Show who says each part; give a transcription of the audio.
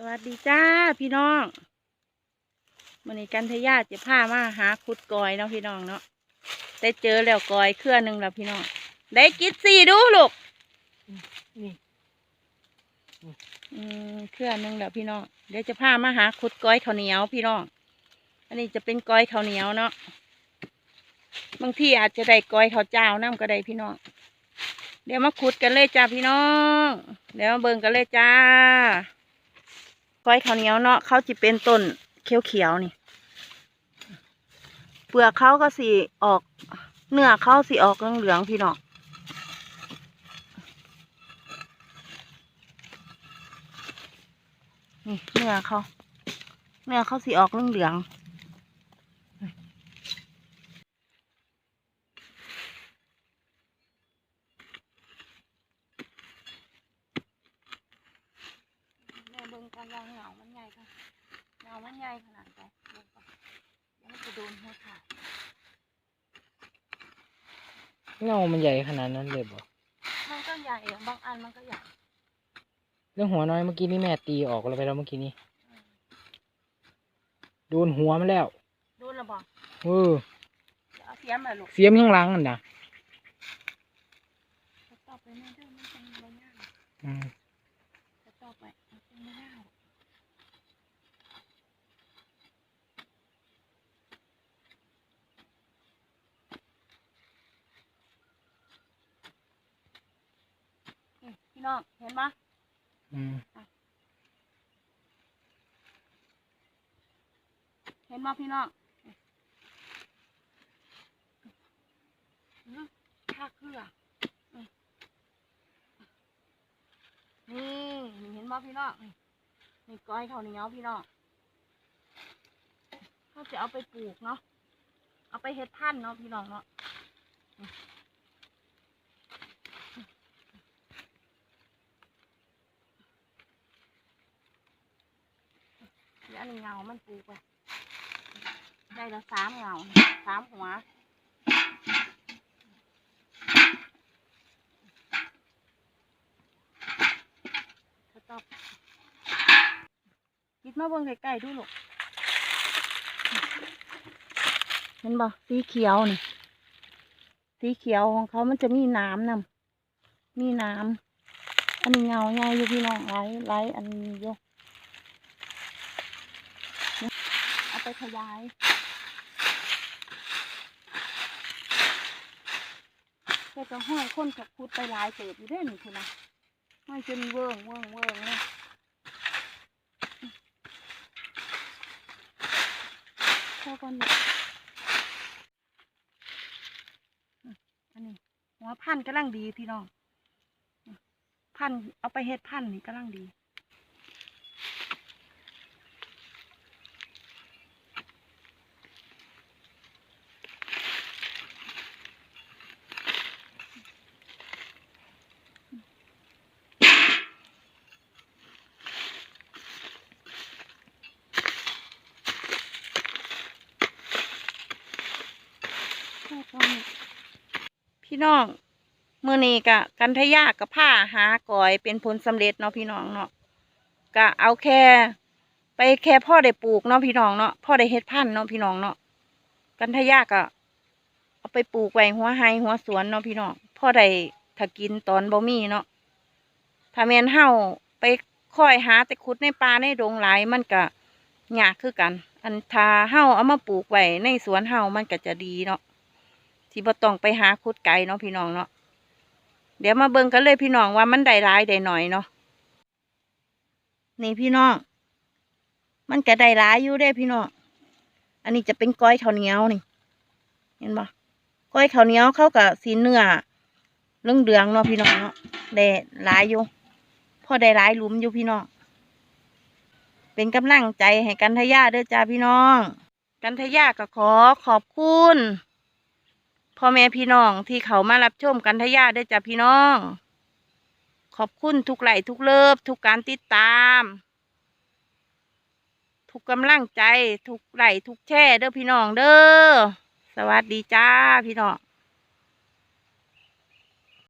Speaker 1: สวัสดีจ้าพี่น้องวันนี้กันทยาจะพามาหาขุดกอยเนาะพี่น้องเนาะได้เจอแล้วกอยเครือหนึ่งแล้วพี่น้อง ได้กิดสี่ดูลูก
Speaker 2: นี่
Speaker 1: อืมเครือหนึ่งแล้วพี่น้อง เดี๋ยวจะพามาหาขุดกอยข้าวเหนียวพี่น้อง อันนี้จะเป็นกอยข้าวเหนียวเนาะ บางทีอาจจะได้กอยข้าวเจ้าน้ำก็ได้พี่น้อง เดี๋ยวมาขุดกันเลยจ้าพี่น้อง เดี๋ยวมาเบิ่งกันเลยจ้า ก้อยข้าวเหนียวเนาะเขาจะเป็นต้นเขียวๆนี่ เปลือกเขาก็สีออก เนื้อเขาสีออกเหลืองๆพี่น้องนี่เนื้อเขาเนื้อเขาสีออกเหลืองๆ แม่เบิ่งกันว่าเหงามันใหญ่ค่ะเหงามันใหญ่ขนาดไหนเบิ่งก่อนเดี๋ยวมันจะโดนหัวขาด
Speaker 2: เงามันใหญ่ขนาดนั้นเลยบ่
Speaker 1: มันก็ใหญ่อะบางอันมันก็ใหญ่
Speaker 2: เรื่องหัวน้อยเมื่อกี้นี่แม่ตีออกแล้วไปแล้วเมื่อกี้นี้โดนหัวมันแล้ว
Speaker 1: โดนระบอก
Speaker 2: เออ
Speaker 1: เดี๋ยวเอาเสียมมาลูก
Speaker 2: เสียมข้างหลังนั่นนะ
Speaker 1: จะต่อไปแม่เด้อมันเป็นใบหน้า
Speaker 2: อืม
Speaker 1: จะต่อไปมันเป็นใบหน้านี่ พี่น้องเห็นปะ
Speaker 2: อืม
Speaker 1: เห็นปะพี่น้องอื้อข้าเครืออื้อนี่นี่เห็นปะพี่น้องนี่นี่ก้อยเขาวเหนียวพี่น้องเขาจะเอาไปปลูกเนาะเอาไปเฮ็ดพันธุ์เนาะพี่น้องเนาะ เดี๋ยวอันเงา มันปูไปได้และสามเงาสามหัวสต็อปคิดมาเบิ่งใกล้ๆดูลูกเห็นบ่สีเขียวนี่สีเขียวของเขามันจะมีน้ำนำมีน้ำอันนี้เงาใหญ่อยู่พี่น้องไล่ไล่อันนี้ยู่เนี่ยเอา ไปขยายก็จะห้อยคนกับพูดไปหลายเติบอยู่เด้อนี่งคุณนะไม่จนเวิ้งเวิ้งเวิ้งเลยเข้ากันดีอันนี้หัวพันธ์กำลังดีพี่น้อง พันธ์เอาไปเฮ็ดพันธ์นี่กำลังดี พี่น้องมื่อนี้กะกันทะยากับผ้าหากอยเป็นผลสำเร็จเนาะพี่น้องเนาะกะเอาแค่ ไปแค่พ่อได้ปลูกเนาะพี่น้องเนาะพ่อได้เฮ็ดพันเนาะพี่น้องเนาะกันทะยากะเอาไปปลูกไว้หัวไฮหัวสวนเนาะพี่น้องพ่อได้ถ้ากินตอนบ่มีเนาะถ้าแมนเฮาไปคอยหาแต่ขุดในป่าในดงหลายมันก็ยากคือกัน อันถ้าเฮาเอามาปลูกไว้ในสวนเฮามันก็จะดีเนาะ ที่บ่ต้องไปหาคุดไก่เนาะพี่น้องเนาะเดี๋ยวมาเบิ่งกันเลยพี่น้องว่ามันได้ร้ายได้หน่อยเนาะนี่พี่น้อง มันก็ได้ร้ายอยู่ได้พี่น้องอันนี้จะเป็นก้อยข้าวเหนียวนี่ เห็นบ่ก้อยข้าวเหนียวเข้ากับสีเนื้อเรื่องเดืองเนาะพี่น้องเนาะได้ร้ายอยู่พอได้ร้ายลุมอยู่พี่น้องเป็นกำลังใจให้กันทยาเด้อจ้าพี่น้อง กันทยาก็ขอขอบคุณ พ่อแม่พี่น้องที่เขามารับชมกันทะยาได้จ้ะพี่น้อง ขอบคุณทุกไหลค์ทุกเลิฟทุกการติดตาม ทุกกำลังใจ ทุกไหลค์ทุกแช่เด้อพี่น้องเด้อสวัสดีจ้าพี่น้อง